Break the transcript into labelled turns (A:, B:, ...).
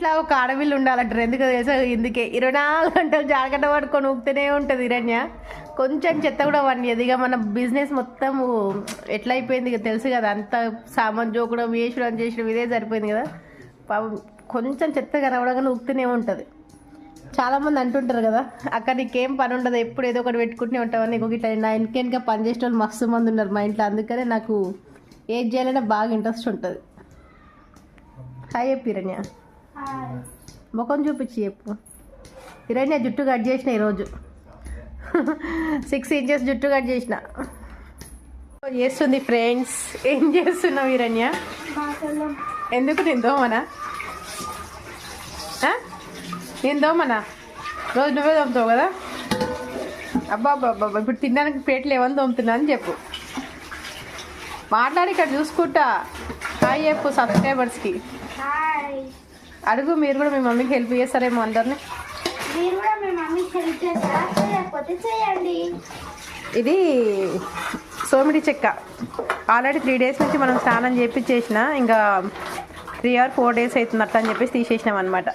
A: ఇట్లా ఒక అడవిలు ఉండాలంటారు ఎందుకు తెలుసా? ఇందుకే. ఇరవై నాలుగు గంటలు జాగ్రత్త పడుకొని ఊపుతూనే ఉంటుంది ఇరణ్య కొంచెం చెత్త కూడా వండియదు ఇక మన బిజినెస్ మొత్తం ఎట్లా అయిపోయింది ఇక తెలుసు కదా. అంత సామాన్ జోకడం వేసడం చేసడం ఇదే సరిపోయింది కదా. పాపం కొంచెం చెత్త కనబడగానే ఊపుతూనే ఉంటుంది. చాలామంది అంటుంటారు కదా అక్కడ నీకేం పని ఉండదు. ఎప్పుడు ఏదో ఒకటి పెట్టుకుంటూనే ఉంటావు? నీకు ఇట్లా నా ఇంకెనక పని చేసే వాళ్ళు మస్తు మంది ఉన్నారు మా ఇంట్లో. అందుకనే నాకు ఏది చేయాలంటే బాగా ఇంట్రెస్ట్ ఉంటుంది. హాయ్ చెప్పు ముఖం చూపించి చెప్పు. హిరణ్య జుట్టు కట్ చేసిన ఈరోజు. సిక్స్ ఇంచెస్ జుట్టు కట్ చేసిన. చేస్తుంది ఫ్రెండ్స్? ఏం చేస్తున్నావు హిరణ్య? ఎందుకు నేను దోమనా? నేను దోమనా? రోజు నువ్వే దోముతావు కదా? అబ్బా అబ్బా ఇప్పుడు తినడానికి ప్లేట్లు ఏమని దోముతున్నా అని చెప్పు. మాట్లాడి ఇక్కడ చూసుకుంటా. హాయ్ చెప్పు సబ్స్క్రైబర్స్కి అడుగు మీరు కూడా మీ మమ్మీకి హెల్ప్ చేస్తారేమో అందరిని.
B: మీరు కూడా మీ మమ్మీకి హెల్ప్ చేస్తారా? చేయకపోతే చేయండి.
A: ఇది సోమిడి చెక్క. ఆల్రెడీ త్రీ డేస్ నుంచి మనం స్నానం చేసి చేసిన ఇంకా త్రీ ఆర్ ఫోర్ డేస్ అవుతుంది అట్లా అని చెప్పేసి తీసేసినాం అనమాట